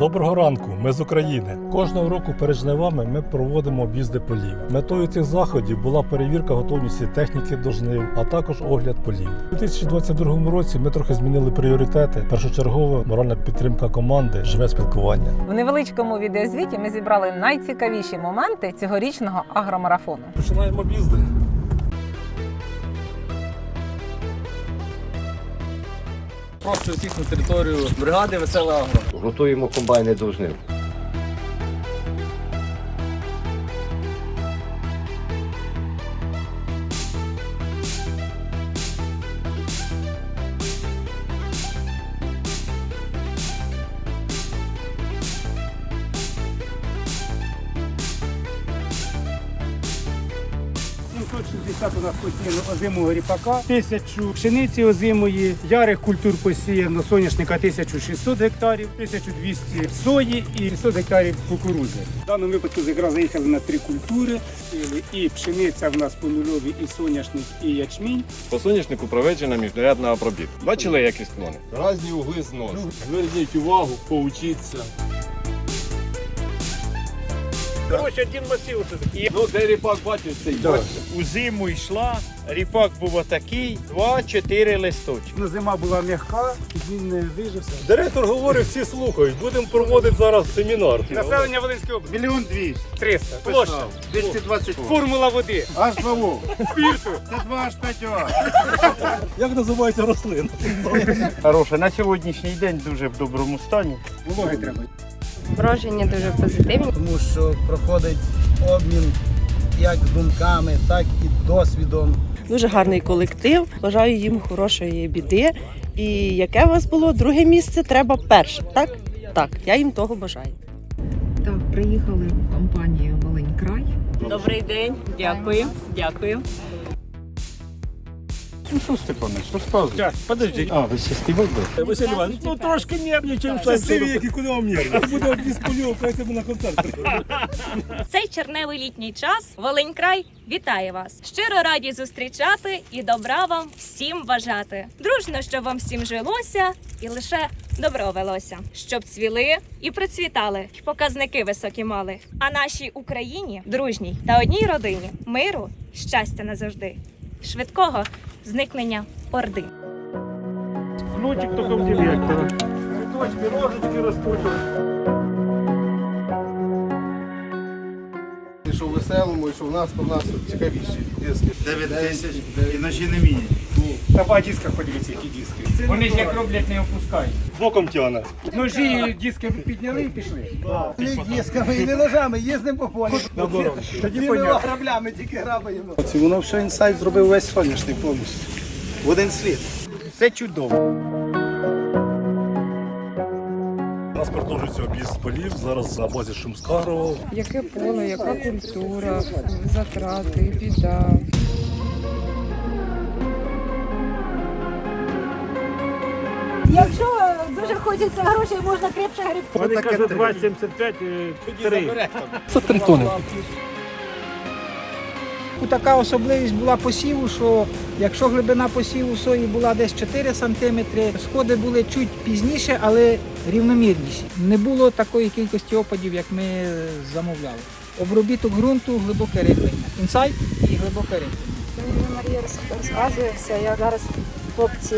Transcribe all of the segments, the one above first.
Доброго ранку, ми з України. Кожного року перед жнивами ми проводимо об'їзди полів. Метою цих заходів була перевірка готовності техніки до жнив, а також огляд полів. У 2022 році ми трохи змінили пріоритети. Першочергово моральна підтримка команди, живе спілкування. В невеличкому відеозвіті ми зібрали найцікавіші моменти цьогорічного агромарафону. Починаємо об'їзди. Просто всіх на територію бригади Весела Агро. Готуємо комбайни до жнив. ...760 у нас посіяно озимого ріпака, тисячу пшениці озимої, ярих культур посіяно соняшника 1600 гектарів, 1200 сої і 500 гектарів кукурузи. В даному випадку якраз заїхали на три культури. І пшениця в нас по нульові, і соняшник, і ячмінь. По соняшнику проведена міжрядна обробітка. Бачили, які склони? Разні угли зносу. Зверніть увагу, поучіться. Коротше, один масив. Ну, де ріпак бачиш, цей бачиш. У зиму йшла, ріпак був отакий, 2-4 листочки. Ну, Зима була м'яка, він не вижився. Директор говорить, всі слухають. Будемо проводити зараз семінар. Населення Волинської області. Мільйон двісті. 300. Площа. 220. Формула води. Аж два Спірту. Це 2 аж 5 Як називається рослина? Хороша, на сьогоднішній день дуже в доброму стані. Вологи треба. Враження дуже позитивні. тому що проходить обмін як думками, так і досвідом. Дуже гарний колектив. Бажаю їм хорошої біди. І яке у вас було друге місце? Треба перше. Так? Так, я їм того бажаю. Так, приїхали в компанію Волинь Край. Добрий день, дякую, дякую. Ну що, Степанович, розказуй. Так, подожди. А, ви ще співак був? Василь Іванович, ну трошки нервничаємо. Щасливі, як і куди вам нервні. Буде об'їзд полів, поїдемо на концерт. Цей черневий літній час Волинькрай вітає вас! Щиро раді зустрічати і добра вам всім бажати. Дружно, щоб вам всім жилося і лише добро велося, щоб цвіли і процвітали, й показники високі мали. А нашій Україні, дружній та одній родині, миру, щастя назавжди, швидкого зникнення орди. Внучик тільки в директора. Точки, рожечки ростуть. Веселому, і що в нас, то в нас цікавіші диски. 9 тисяч і ножі не міні. Та по дисках подивіться, які диски. Вони ж як роблять, не опускають. Боком тяне. Ножі диски підняли і пішли. Не дисками і не ножами, їздимо по полі. Тоді граблями тільки грабаємо. Воно все інсайт зробив весь соняшник повністю. В один слід. Все чудово. Продовжується об'їзд полів. Зараз за базі Шумскарова. Яке поле, яка культура, затрати, біда. Якщо дуже хочеться грошей, можна крепше гриб. Вони кажуть 2,75, 3. Це три тони. Така особливість була посіву, що якщо глибина посіву сої була десь 4 см, сходи були чуть пізніше, але рівномірніші. Не було такої кількості опадів, як ми замовляли. Обробіток ґрунту, глибоке рихлення. Інсайт і глибоке рихлення. Марія розказує все. Я зараз хлопці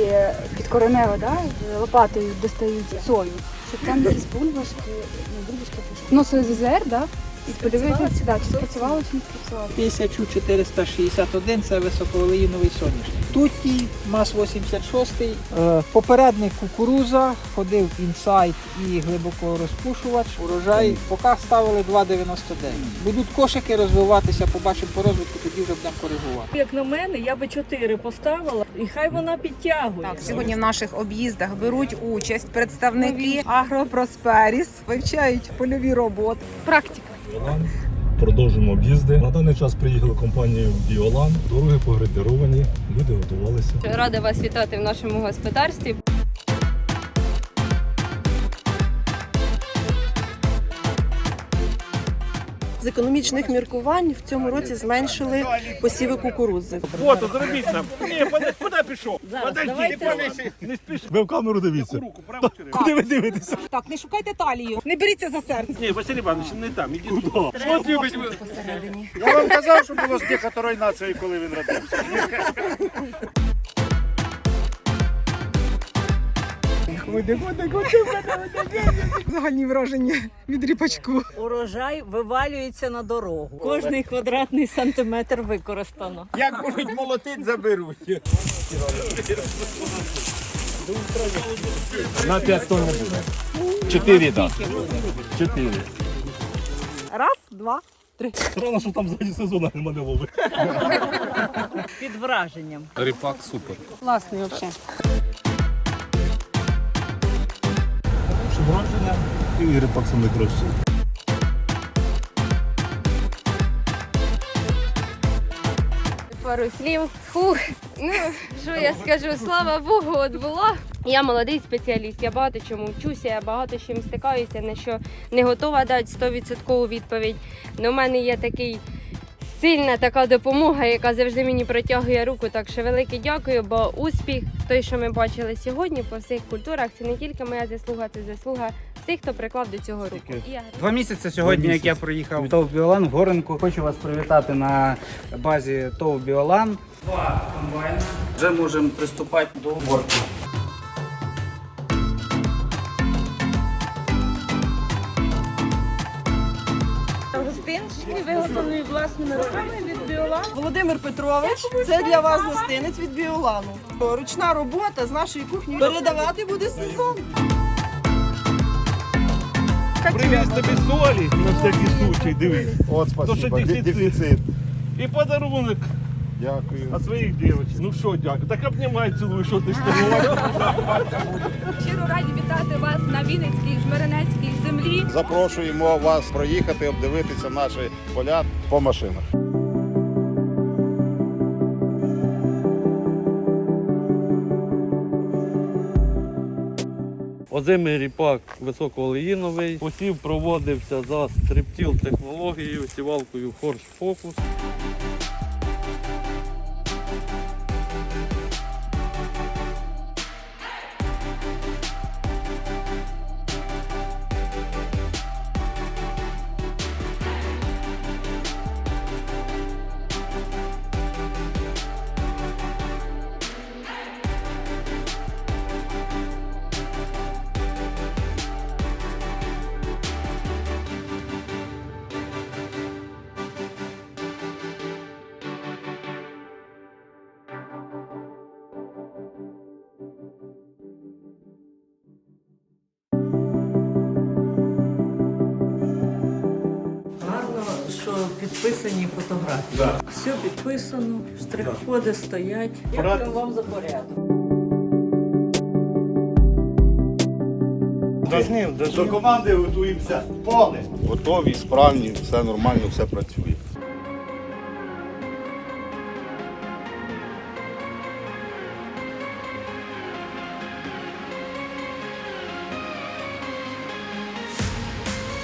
під коренево да, лопатою достають сою. Щоб там якісь бульбашки, не бульбашки, вносили ЗЗР, да? І подивитися, да, чи спрацювало, чи не спрацювало. 1461 це високоволеїновий соняшник. Тутій, МАЗ 86, е, попередник кукуруза, ходив інсайт і глибоко розпушувач. Урожай поки ставили 2,99. Будуть кошики розвиватися, побачимо по розвитку, тоді вже будемо коригувати. Як на мене, я би 4 поставила, і хай вона підтягує. Так, сьогодні в наших об'їздах беруть участь представники Агропросперіс, вивчають польові роботи. Практика. Продовжуємо об'їзди. На даний час приїхали компанією Біолан. Дороги погрейдеровані, люди готувалися. Рада вас вітати в нашому господарстві. З економічних міркувань в цьому році зменшили посіви кукурудзи. Фото зробіть нам. Ні, куди, пішов? Подожди, не спіши. Ви в камеру дивіться. Руку, праву чи? Куди ви дивитеся? Так, не шукайте талію, не беріться за серце. Ні, Василь Іванович, не там, іди туди. Що любить? Я вам казав, що було з декаторої нації, коли він родився. Загальні враження від ріпачку. Урожай вивалюється на дорогу. Кожний квадратний сантиметр використано. Як будуть молотить, заберуть. На 5 тонн не буде. Чотири, так. Чотири. Раз, два, Странно, що там ззаді сезону нема не лови. Під враженням. Ріпак супер. Класний взагалі. Враження і репак саме. Пару слів. Фух, ну що я скажу, слава Богу, от було. Я молодий спеціаліст, я багато чому вчуся, я багато чим стикаюся, на що не готова дати 100% відповідь. Но в мене є такий сильна така допомога, яка завжди мені протягує руку. Так що велике дякую, бо успіх, той, що ми бачили сьогодні по всіх культурах, це не тільки моя заслуга, це заслуга всіх, хто приклав до цього руку. І Два місяці сьогодні, як я проїхав ТОВ Біолан в Горенку. Хочу вас привітати на базі ТОВ Біолан. Два комбайна. Вже можемо приступати до уборки. Гостинчики виготовлені власними руками від Біолану. Володимир Петрович, це для вас гостинець від Біолану. Ручна робота з нашої кухні. Передавати буде сезон. Привіз тобі солі на всякий случай, дивись. От, То, що дефіцит. Дефіцит. І подарунок Дякую. А своїх дівчат. Ну що, дякую. Так обнімай, цілуй, що ти стоїш. щиро раді вітати вас на Вінницькій Жмеренецькій землі. Запрошуємо вас проїхати, обдивитися наші поля по машинах. Озимий ріпак високоолеїновий. Посів проводився за стриптіл технологією, сівалкою Хорш Фокус. Що підписані фотографії. Все підписано, штрих-коди стоять. Дякую вам за порядок. До команди готуємося. Повне. Готові, справні, все нормально, все працює.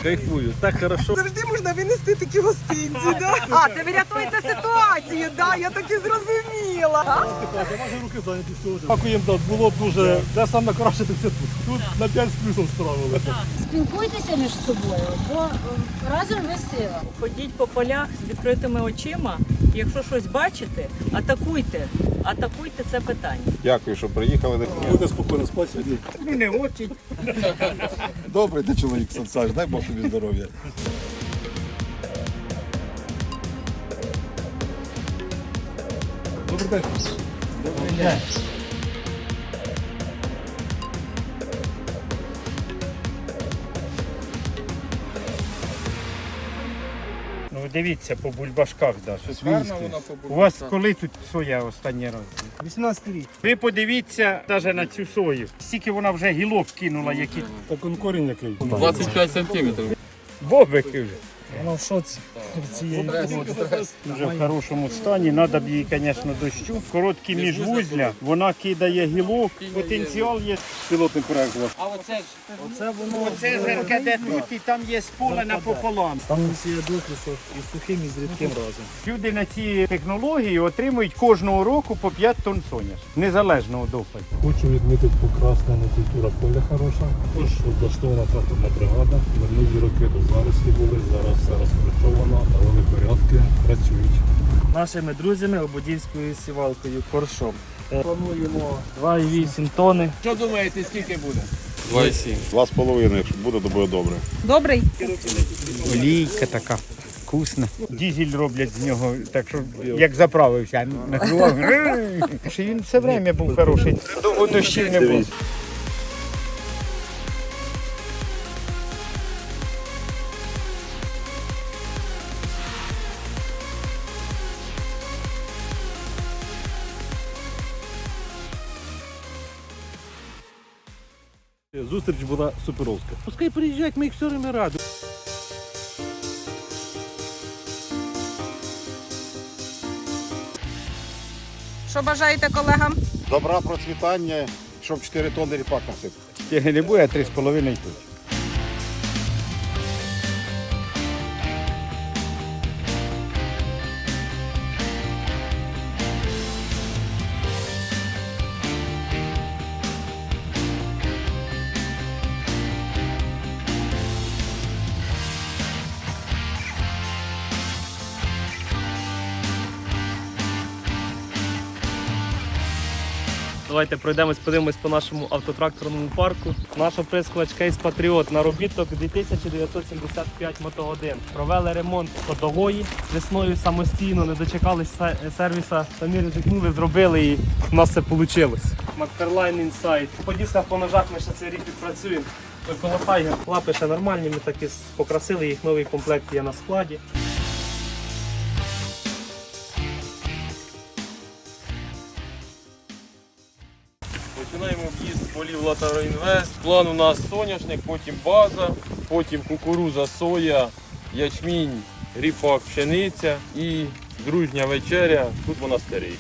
Кайфую, так хорошо. Завжди можна винести такі гостинці, да? А, це ви рятуєте ситуацію, да? Я так і зрозуміла. руки зайняті сьогодні. Дякуємо, да, було б дуже. Де саме краще, так це тут. Тут на 5 з плюсом справили. Спілкуйтеся між собою, бо е, разом ви сила. Ходіть по полях з відкритими очима. Якщо щось бачите, атакуйте. Атакуйте це питання. Дякую, що приїхали. Буде спокійно спати сьогодні. Ну не очень. Добрий ти чоловік, Сансаж, дай Бог тобі здоров'я. Добрий день. Ну дивіться по бульбашках навіть. У вас коли тут соя останній раз? 18 рік. Ви подивіться навіть на цю сою. Скільки вона вже гілок кинула, які Так он корінь який. 25 сантиметрів. бобики вже. Вона в шоці. Цієї води. Вже в хорошому стані. Треба б їй, звісно, дощу. Короткі міжвузля, вона кидає гілок, потенціал є. Пілотний проект. А оце ж Оце воно. Оце жерке, де тут, і там є поле напополам. Там є дослідок із сухим і з рідким разом. Люди на ці технології отримують кожного року по 5 тонн соняш, незалежно від опаду. Хочу відмітити покраснена культура поля хороша. Тож облаштована тракторна бригада. Минулі роки тут зарослі були, зараз все розпрацьовано, навели порядки, працюють. нашими друзями ободівською сівалкою коршом. Плануємо 2,8 тонни. Що думаєте, скільки буде? 2,7. Два з половиною, якщо буде, то буде добре. Добрий? Олійка така. Вкусна. Дізель роблять з нього, так що як заправився, накривав. Він все время був хороший. Довго дощів не було. Зустріч була суперовська. Пускай приїжджають, ми їх все время раді. Що бажаєте колегам? Добра процвітання, щоб 4 тонни ріпак насипати. Не буде, а 3,5 тут. Давайте пройдемось, подивимось по нашому автотракторному парку. Наша прискувач Кейс Патріот наробіток 2975 мотогодин. Провели ремонт ходової весною самостійно, не дочекались сервіса. Самі ризикнули, зробили і в нас це вийшло. Макферлайн Інсайт. По дисках, по ножах ми ще цей рік відпрацюємо. Ой, Коло Тайгер лапи ще нормальні, ми так і покрасили їх, новий комплект є на складі. Полів Латароінвест. План у нас соняшник, потім база, потім кукуруза, соя, ячмінь, ріпак, пшениця і дружня вечеря. Тут монастирі.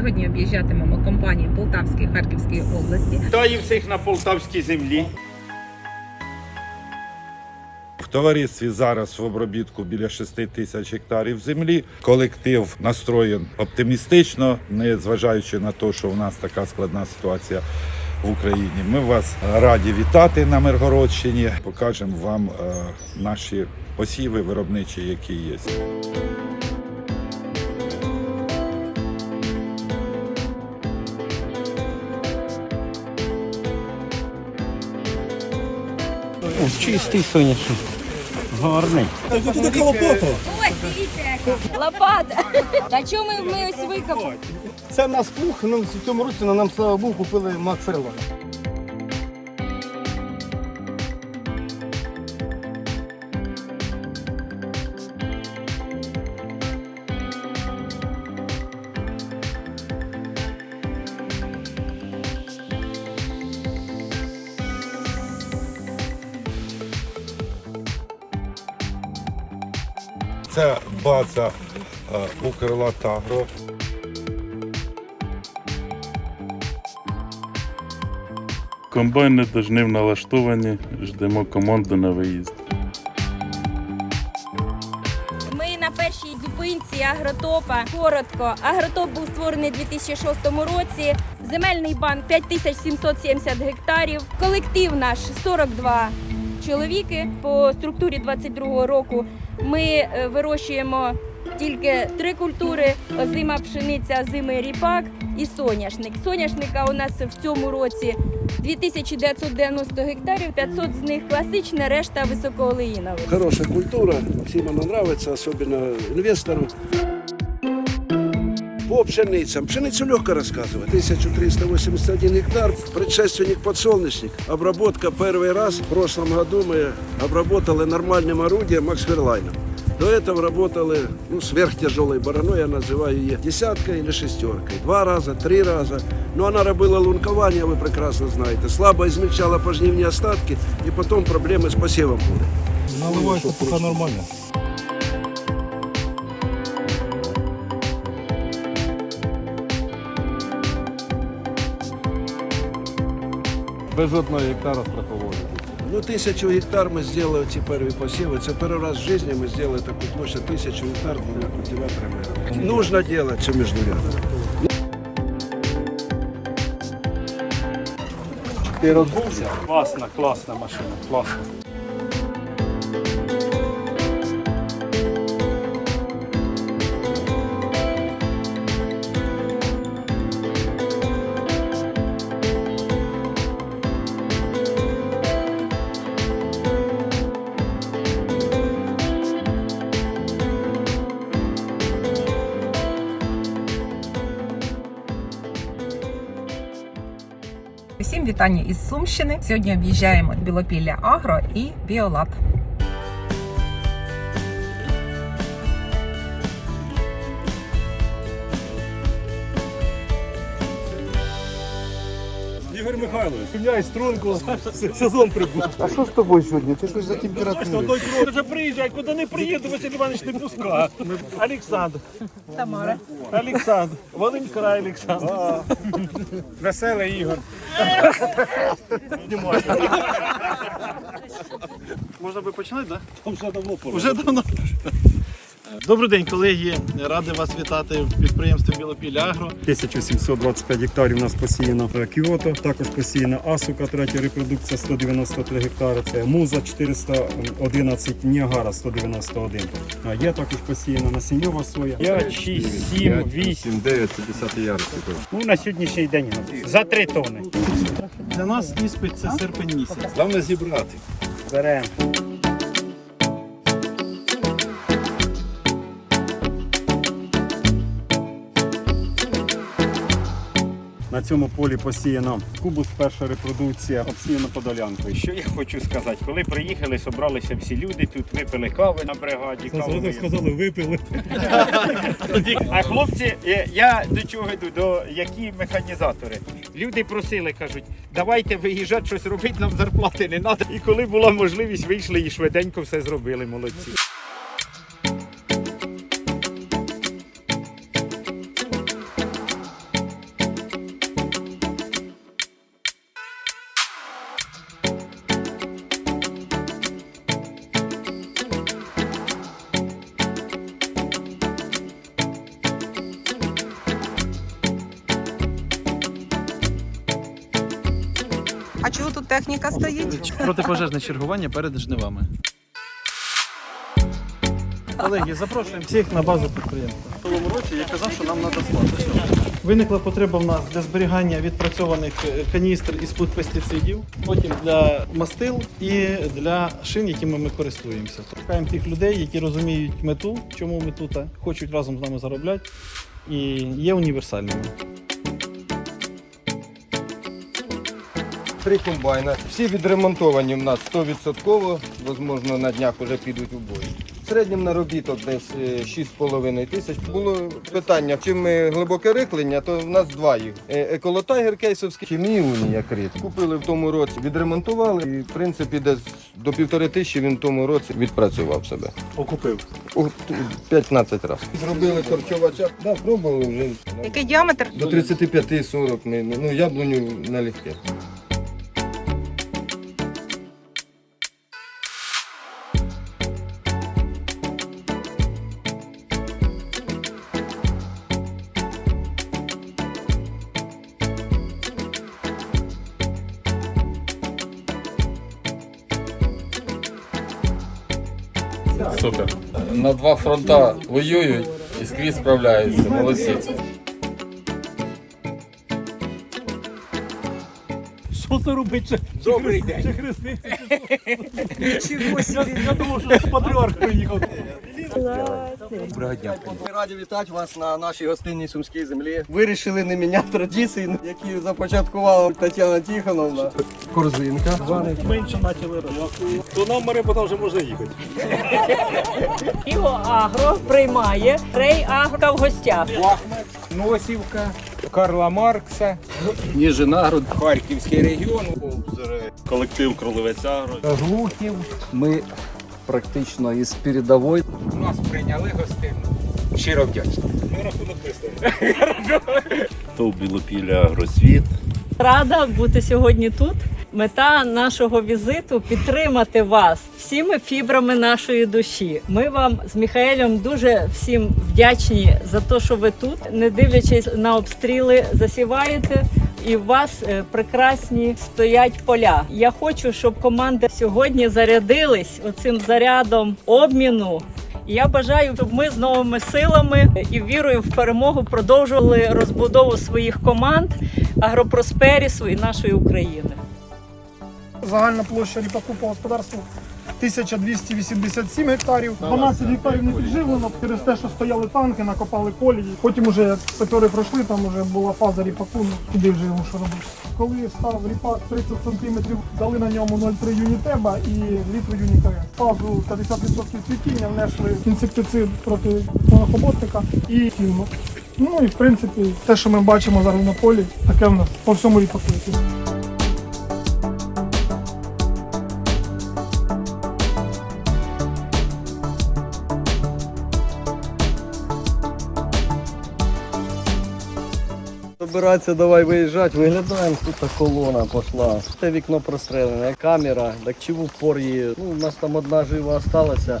Сьогодні об'їжджатимемо компанії Полтавської Харківської області. Вітаю всіх на полтавській землі. В товаристві зараз в обробітку біля 6 тисяч гектарів землі. Колектив настроєн оптимістично, не зважаючи на те, що в нас така складна ситуація в Україні. Ми вас раді вітати на Миргородщині. Покажемо вам е, наші посіви виробничі, які є. Чистий сонячний. Гарний. Ось, дивіться яка. Лопата. Та чому ми, ми ось викопали? Це в нас пух, ну, в цьому році нам, слава Богу, купили Макферлан. База е, Укрлатагро. Комбайни до жнив налаштовані, ждемо команду на виїзд. Ми на першій зупинці Агротопа. Коротко, Агротоп був створений у 2006 році. Земельний банк 5770 гектарів. Колектив наш 42 чоловіки. По структурі 22 року ми е, вирощуємо тільки три культури: озима пшениця, озимий ріпак і соняшник. Соняшника у нас в цьому році 2990 гектарів, 500 з них класична, решта високоолеїнова. Хороша культура, всім вона подобається, особливо инвестору. По пшеницам. Пшеницу легко рассказывать. 1381 гектар, предшественник подсолнечник. Обработка первый раз. В прошлом году мы обработали нормальным орудием Максверлайном. До этого работали ну, сверхтяжелой бараной, я называю ее десяткой или шестеркой. Два раза, три раза. Но она робила лункование, вы прекрасно знаете. Слабо измельчала пожнивные остатки, и потом проблемы с посевом были. Наливається поки нормально. Без одного гектара страхової. Ну, тысячу гектар мы сделали эти первые посевы. Это первый раз в жизни мы сделали такую площадь тысячу гектар двумя культиваторами. Нужно делать все между рядом. Ти розбувся? Класна, класна машина, класна. Вітання із Сумщини. Сьогодні об'їжджаємо Білопілля Агро і Біолат. Ігор Михайлович, міняй струнку, сезон прибув. А что с тобой сегодня? Ты что за температура? Вже приїжджай, куди не приїду, Василь Іванович не пускає. Олександр. Тамара. Олександр. Волинь край Олександр. Веселий Ігор. Можна би починати, так? Вже давно пора. Вже давно. Добрий день, колеги. Радий вас вітати в підприємстві Білопілля Агро. 1725 гектарів у нас посіяно Кіото, також посіяна Асука, третя репродукція 193 гектари. Це Муза 411, Ніагара 191. А Є також посіяна насіннєва соя. 5, 6, 7, 8. 9, 50 ярусів. Ну, на сьогоднішній день за 3 тонни. Для нас іспит це серпень місяць. Головне зібрати. Беремо. На цьому полі посіяно кубус, перша репродукція, обсіяно подолянкою. Що я хочу сказати, коли приїхали, зібралися всі люди, тут випили кави на бригаді. каву Ви ми- сказали, випили. А хлопці, е, я до чого йду, до які механізатори. Люди просили, кажуть, давайте виїжджати, щось робити, нам зарплати не треба. І коли була можливість, вийшли і швиденько все зробили, молодці. А чого тут техніка стоїть? Протипожежне чергування перед жнивами. Колеги, запрошуємо всіх на базу підприємства. В минулому році я казав, що нам треба склад. Виникла потреба в нас для зберігання відпрацьованих е, каністр із пут пестицидів, потім для мастил і для шин, якими ми користуємося. Шукаємо тих людей, які розуміють мету, чому ми тут, хочуть разом з нами заробляти і є універсальними. Три комбайна. Всі відремонтовані в нас 100%, можливо, на днях вже підуть у бой. В середньому наробіток десь е, 6,5 тисяч. Було питання, чим ми глибоке рихлення, то в нас два їх. Е, Еколотайгер кейсовський чи Міунія крит. Купили в тому році, відремонтували і, в принципі, десь до півтори тисячі він в тому році відпрацював себе. Окупив. У 15 разів. Зробили корчовача, да, пробували вже. Який діаметр? До 35-40 ми, ну, яблуню налегке. Два фронта воюють і скрізь справляються. Молодці. Це робить? Добрий день. Чи хреститься? Я, я думав, що патріарх приїхав. Доброго дня. Ми раді вітати вас на нашій гостинній сумській землі. Вирішили не міняти традиції, які започаткувала Тетяна Тихоновна. Корзинка. Менше начали розмахувати. То нам Марипота вже може їхати. Його агро приймає Рей Агро в гостях. Носівка, Карла Маркса, Ніжинарод, Харківський регіон. Колектив Кролевець Агро. Глухів. Ми практично із передової. Нас прийняли гостину. Щиро вдячний. То білопіля Агросвіт. Рада бути сьогодні тут. Мета нашого візиту підтримати вас всіми фібрами нашої душі. Ми вам з Міхаелем дуже всім вдячні за те, що ви тут, не дивлячись на обстріли, засіваєте. І у вас е, прекрасні стоять поля. Я хочу, щоб команда сьогодні зарядились оцим зарядом обміну. Я бажаю, щоб ми з новими силами і вірою в перемогу продовжували розбудову своїх команд агропросперісу і нашої України. Загальна площа ріпаку по господарству 1287 гектарів. 12 гектарів не підживлено через те, що стояли танки, накопали колії. Потім, уже як сапери пройшли, там вже була фаза ріпаку, ну куди вже йому що робити. Коли став ріпак 30 см, дали на ньому 0,3 юнітеба і літру юніка. Фазу 50% цвітіння внесли інсектицид проти монохоботника і фільму. Ну і в принципі, те, що ми бачимо зараз на полі, таке в нас по всьому ріпаку. Собиратися, давай виїжджати. Виглядаємо, тут колона пішла. Це вікно прострелене, камера, так чи в упор її. Ну, у нас там одна жива осталася.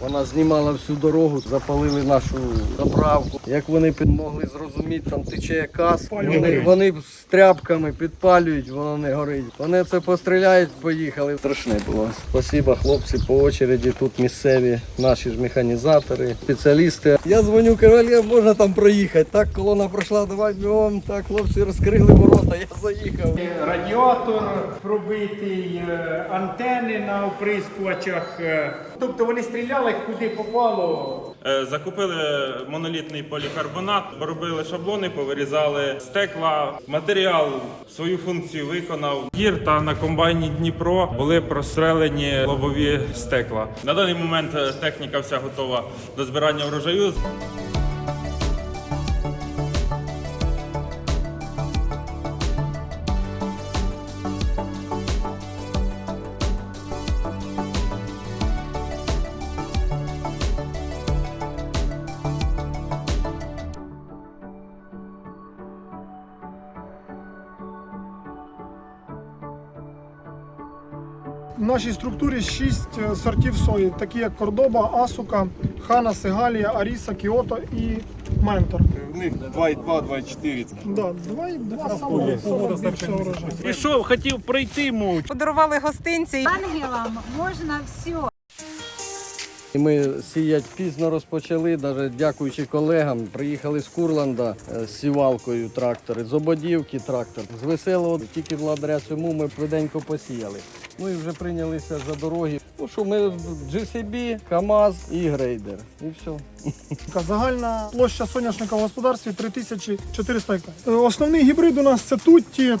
Вона знімала всю дорогу, запалили нашу заправку. Як вони могли зрозуміти, там тече каз. Вони, вони з тряпками підпалюють, воно не горить. Вони це постріляють, поїхали. Страшне було. Спасибо, хлопці, по очереді тут місцеві наші ж механізатори, спеціалісти. Я дзвоню королів, можна там проїхати. Так, колона пройшла, давай бігом. Так, хлопці розкрили ворота, я заїхав. Радіатор пробитий, е, антени на оприскувачах. е. Тобто вони стріляли куди попало. Е, Закупили монолітний полікарбонат, робили шаблони, повирізали стекла. Матеріал свою функцію виконав. Гір та на комбайні Дніпро були прострелені лобові стекла. На даний момент е, техніка вся готова до збирання врожаю. В нашій структурі шість е, сортів сої, такі як Кордоба, Асука, Хана, Сегалія, Аріса, Кіото і Ментор. В них 2,2-2,4. Да, два, і- два саме саме більше урожай. Пішов, хотів пройти мовчки. Подарували гостинці. Ангелам можна все. І Ми сіять пізно розпочали, навіть дякуючи колегам. Приїхали з Курланда е, з сівалкою трактори, з Ободівки трактор. З веселого тільки благодаря цьому ми швиденько посіяли. Ну і вже прийнялися за дороги. Ну що, ми GCB, КАМАЗ і грейдер. І все. Така Загальна площа соняшника в господарстві 3400 гектарів. Е, Основний гібрид у нас це Тутті.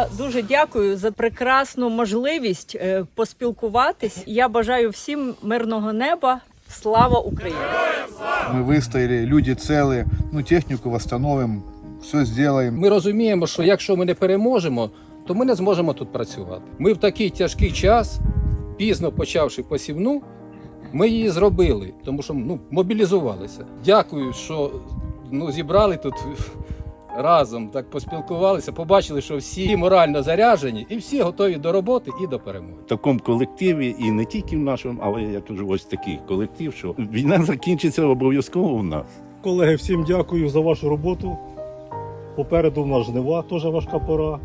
Я дуже дякую за прекрасну можливість е, поспілкуватись. Я бажаю всім мирного неба. Слава Україні! Мы выстояли, люди целые, ну технику восстановим, все сделаем. Ми розуміємо, що якщо ми не переможемо, то ми не зможемо тут працювати. Ми в такий тяжкий час, пізно почавши посівну, ми її зробили, тому що ну, мобілізувалися. Дякую, що ну, зібрали тут разом так поспілкувалися, побачили, що всі морально заряжені і всі готові до роботи і до перемоги. В такому колективі, і не тільки в нашому, але я кажу, ось такий колектив, що війна закінчиться обов'язково у нас. Колеги, всім дякую за вашу роботу. Попереду в нас жнива, теж важка пора.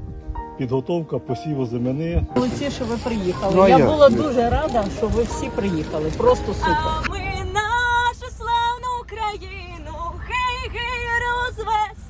Підготовка посіву земени. Молодці, що ви приїхали. Ну, я, я була дуже рада, що ви всі приїхали. Просто супер. А ми нашу славну Україну, гей-гей розвес.